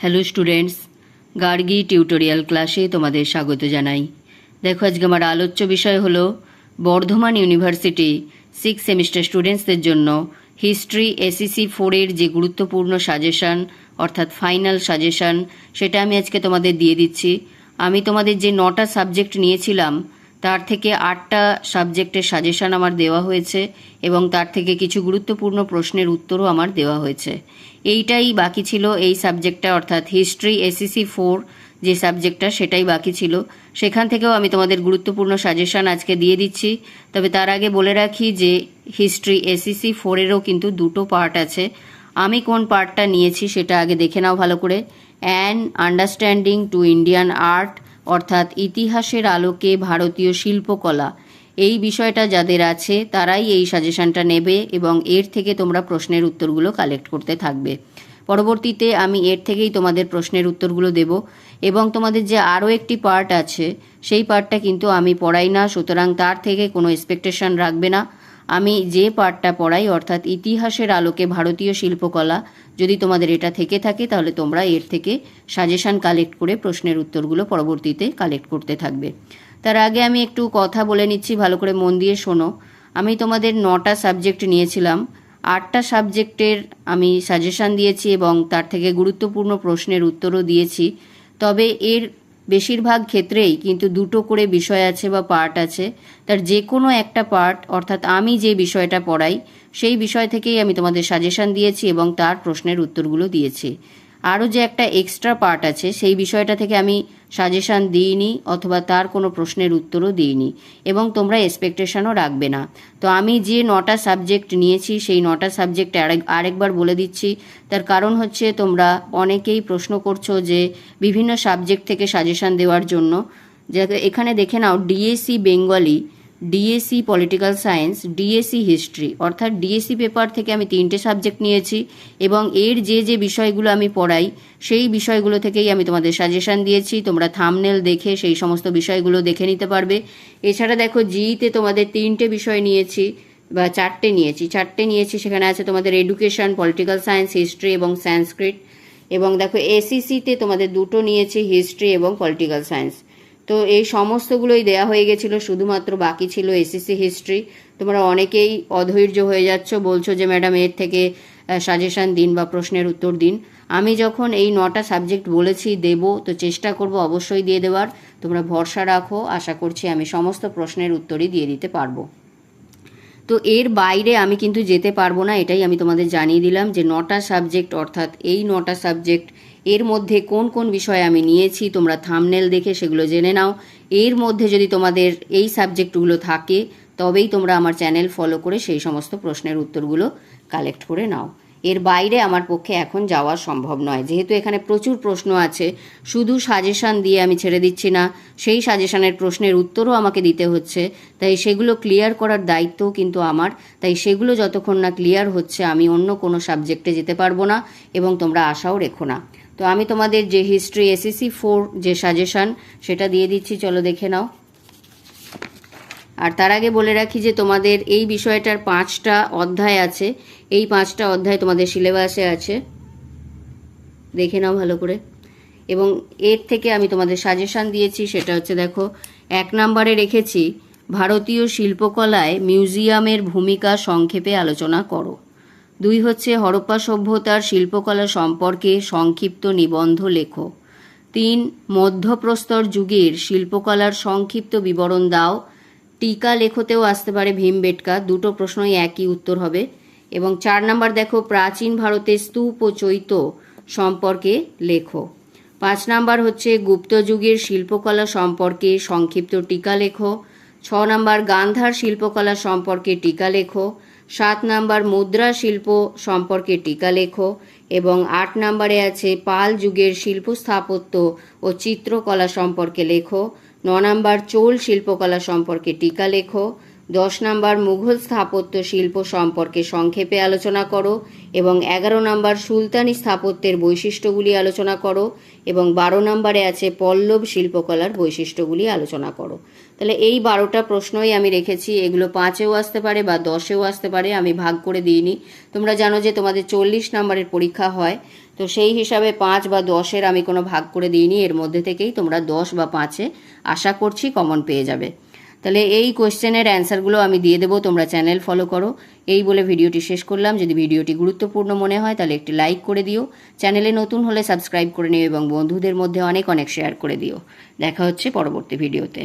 Hello students Gargi tutorial ক্লাসে তোমাদের স্বাগত জানাই। দেখো, আজকে আমার আলোচ্য বিষয় হলো, বর্ধমান ইউনিভার্সিটি সিক্স সেমিস্টার স্টুডেন্টসদের জন্য হিস্ট্রি এসিসি ফোরের যে গুরুত্বপূর্ণ সাজেশন অর্থাৎ ফাইনাল সাজেশন সেটা আমি আজকে তোমাদের দিয়ে দিচ্ছি। আমি তোমাদের যে নটা সাবজেক্ট নিয়েছিলাম তার থেকে আটটা সাবজেক্টের সাজেশন আমার দেওয়া হয়েছে এবং তার থেকে কিছু গুরুত্বপূর্ণ প্রশ্নের উত্তরও আমার দেওয়া হয়েছে। এইটাই বাকি ছিল এই সাবজেক্টটা, অর্থাৎ হিস্ট্রি এসিসি ফোর যে সাবজেক্টটা সেটাই বাকি ছিল। সেখান থেকেও আমি তোমাদের গুরুত্বপূর্ণ সাজেশান আজকে দিয়ে দিচ্ছি। তবে তার আগে বলে রাখি যে হিস্ট্রি এসিসি ফোরেরও কিন্তু দুটো পার্ট আছে। আমি কোন পার্টটা নিয়েছি সেটা আগে দেখে নাও ভালো করে। An understanding to Indian art অর্থাৎ ইতিহাসের আলোকে ভারতীয় শিল্পকলা। এই বিষয়টা যাদের আছে, তারাই এই সাজেশনটা নেবে এবং এর থেকে তোমরা প্রশ্নের উত্তরগুলো কালেক্ট করতে থাকবে। পরবর্তীতে আমি এর থেকেই তোমাদের প্রশ্নের উত্তরগুলো দেব এবং তোমাদের যে আরও একটি পার্ট আছে, সেই পার্টটা কিন্তু আমি পড়াই না, সুতরাং তার থেকে কোনো এক্সপেকটেশন রাখবে না। আমি যে পাঠটা পড়াই, অর্থাৎ ইতিহাসের আলোকে ভারতীয় শিল্পকলা, যদি তোমাদের এটা থেকে থাকে, তাহলে তোমরা এর থেকে সাজেশান কালেক্ট করে প্রশ্নের উত্তরগুলো পরবর্তীতে কালেক্ট করতে থাকবে। তার আগে আমি একটু কথা বলে নিচ্ছি, ভালো করে মন দিয়ে শোনো। আমি তোমাদের নটা সাবজেক্ট নিয়েছিলাম। আটটা সাবজেক্টের আমি সাজেশান দিয়েছি এবং তার থেকে গুরুত্বপূর্ণ প্রশ্নের উত্তরও দিয়েছি। তবে এর বেশিরভাগ ক্ষেত্রেই কিন্তু দুটো করে বিষয় আছে বা পার্ট আছে। তার যে কোনো একটা পার্ট অর্থাৎ আমি যে বিষয়টা পড়াই, সেই বিষয় থেকেই আমি তোমাদের সাজেশন দিয়েছি এবং তার প্রশ্নের উত্তরগুলো দিয়েছি। আরও যে একটা এক্সট্রা পার্ট আছে, সেই বিষয়টা থেকে আমি সাজেশান দিইনি অথবা তার কোনো প্রশ্নের উত্তরও দিইনি এবং তোমরা এক্সপেকটেশনও রাখবে না। তো আমি যে নটা সাবজেক্ট নিয়েছি, সেই নটা সাবজেক্ট আরেক, আরেকবার বলে দিচ্ছি, তার কারণ হচ্ছে তোমরা অনেকেই প্রশ্ন করছ যে বিভিন্ন সাবজেক্ট থেকে সাজেশান দেওয়ার জন্য। যে এখানে দেখে নাও DSC Bengali DSC political science DSC history অর্থাৎ ডিএসসি পেপার থেকে আমি তিনটে সাবজেক্ট নিয়েছি এবং এর যে যে বিষয়গুলো আমি পড়াই, সেই বিষয়গুলো থেকেই আমি তোমাদের সাজেশন দিয়েছি। তোমরা থামনেল দেখে সেই সমস্ত বিষয়গুলো দেখে নিতে পারবে। এছাড়া দেখো জিইতে তোমাদের তিনটে বিষয় নিয়েছি, বা চারটে নিয়েছি। চারটে নিয়েছি, সেখানে আছে তোমাদের এডুকেশন পলিটিক্যাল সায়েন্স হিস্ট্রি এবং সংস্কৃত এবং দেখো এসিসিতে তোমাদের দুটো নিয়েছি হিস্ট্রি এবং পলিটিক্যাল সায়েন্স তো এই সমস্তগুলোই দেয়া হয়ে গেছিল, শুধুমাত্র বাকি ছিল এসএসসি হিস্ট্রি। তোমরা অনেকেই অধৈর্য হয়ে যাচ্ছ, বলছো যে, ম্যাডাম, এর থেকে সাজেশন দিন বা প্রশ্নের উত্তর দিন। আমি যখন এই নটা সাবজেক্ট বলেছি, দেব, তো চেষ্টা করব অবশ্যই দিয়ে দেওয়ার। তোমরা ভরসা রাখো, আশা করছি আমি সমস্ত প্রশ্নের উত্তরই দিয়ে দিতে পারব। তো এর বাইরে আমি কিন্তু যেতে পারব না, এটাই আমি তোমাদের জানিয়ে দিলাম যে, নটা সাবজেক্ট অর্থাৎ এই নটা সাবজেক্ট এর মধ্যে কোন কোন বিষয় আমি নিয়েছি, তোমরা থামনেল দেখে সেগুলো জেনে নাও। এর মধ্যে যদি তোমাদের এই সাবজেক্টগুলো থাকে, তবেই তোমরা আমার চ্যানেল ফলো করে সেই সমস্ত প্রশ্নের উত্তরগুলো কালেক্ট করে নাও। এর বাইরে আমার পক্ষে এখন যাওয়া সম্ভব নয়। যেহেতু এখানে প্রচুর প্রশ্ন আছে, শুধু সাজেশান দিয়ে আমি ছেড়ে দিচ্ছি না, সেই সাজেশানের প্রশ্নের উত্তরও আমাকে দিতে হচ্ছে, তাই সেগুলো ক্লিয়ার করার দায়িত্বও কিন্তু আমার। তাই সেগুলো যতক্ষণ না ক্লিয়ার হচ্ছে, আমি অন্য কোনো সাবজেক্টে যেতে পারব না এবং তোমরা আশাও রেখো না। তো আমি তোমাদের যে হিস্ট্রি এসএসসি ফোর যে সাজেশান সেটা দিয়ে দিচ্ছি, চলো দেখে নাও। আর তার আগে বলে রাখি যে তোমাদের এই বিষয়টার পাঁচটা অধ্যায় আছে। এই পাঁচটা অধ্যায় তোমাদের সিলেবাসে আছে। দেখে নাও ভালো করে। এবং এর থেকে আমি তোমাদের সাজেশান দিয়েছি, সেটা হচ্ছে দেখো, এক নম্বরে রেখেছি, ভারতীয় শিল্পকলায় মিউজিয়ামের ভূমিকা সংক্ষেপে আলোচনা করো। দুই হচ্ছে হরপ্পা সভ্যতার শিল্পকলা সম্পর্কে সংক্ষিপ্ত নিবন্ধ লেখো। তিন, মধ্যপ্রস্তর যুগের শিল্পকলার সংক্ষিপ্ত বিবরণ দাও। টিকা লেখতেও আসতে পারে ভীমবেটকা, দুটো প্রশ্নই একই উত্তর হবে। এবং চার নাম্বার দেখো, প্রাচীন ভারতের স্তূপ ও চৈত্য সম্পর্কে লেখো। পাঁচ নাম্বার হচ্ছে, গুপ্ত যুগের শিল্পকলা সম্পর্কে সংক্ষিপ্ত টিকা লেখো। ছ নাম্বার, গান্ধার শিল্পকলা সম্পর্কে টিকা লেখো। সাত নাম্বার মুদ্রা শিল্প সম্পর্কে টিকা লেখো এবং আট নাম্বারে আছে পাল যুগের শিল্প স্থাপত্য ও চিত্রকলা সম্পর্কে লেখো। ন নাম্বার চোল শিল্পকলা সম্পর্কে টিকা লেখো। দশ নাম্বার মুঘল স্থাপত্য শিল্প সম্পর্কে সংক্ষেপে আলোচনা করো এবং এগারো নাম্বার সুলতানি স্থাপত্যের বৈশিষ্ট্যগুলি আলোচনা করো এবং বারো নাম্বারে আছে পল্লব শিল্পকলার বৈশিষ্ট্যগুলি আলোচনা করো। তাহলে এই বারোটা প্রশ্নই আমি রেখেছি, এগুলো পাঁচেও আসতে পারে বা দশেও আসতে পারে, আমি ভাগ করে দিইনি। তোমরা জানো যে তোমাদের চল্লিশ নাম্বারের পরীক্ষা হয়, তো সেই হিসাবে পাঁচ বা দশের আমি কোনো ভাগ করে দিইনি, এর মধ্যে থেকেই তোমরা দশ বা পাঁচে আশা করছি কমন পেয়ে যাবে। তাহলে এই কোয়েশ্চেনের অ্যান্সারগুলো আমি দিয়ে দেবো, তোমরা চ্যানেল ফলো করো। এই বলে ভিডিওটি শেষ করলাম। যদি ভিডিওটি গুরুত্বপূর্ণ মনে হয়, তাহলে একটি লাইক করে দিও। চ্যানেলে নতুন হলে সাবস্ক্রাইব করে নিও এবং বন্ধুদের মধ্যে অনেক অনেক শেয়ার করে দিও। দেখা হচ্ছে পরবর্তী ভিডিওতে।